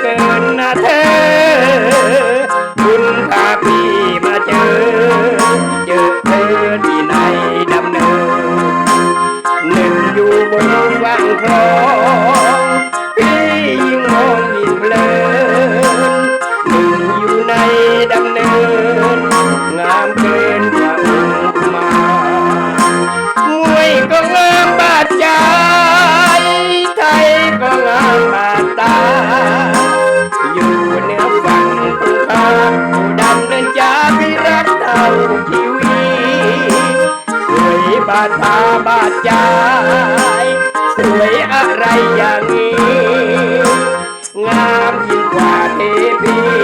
เกินนะเธอ คุณพาพี่มาเจอ เจอเธอที่ในดำเนินหนึ่งอยู่บนว่างคลองาดตาบาดใจสวยอะไรอย่างนี้ งามยิ่งกว่าเทพี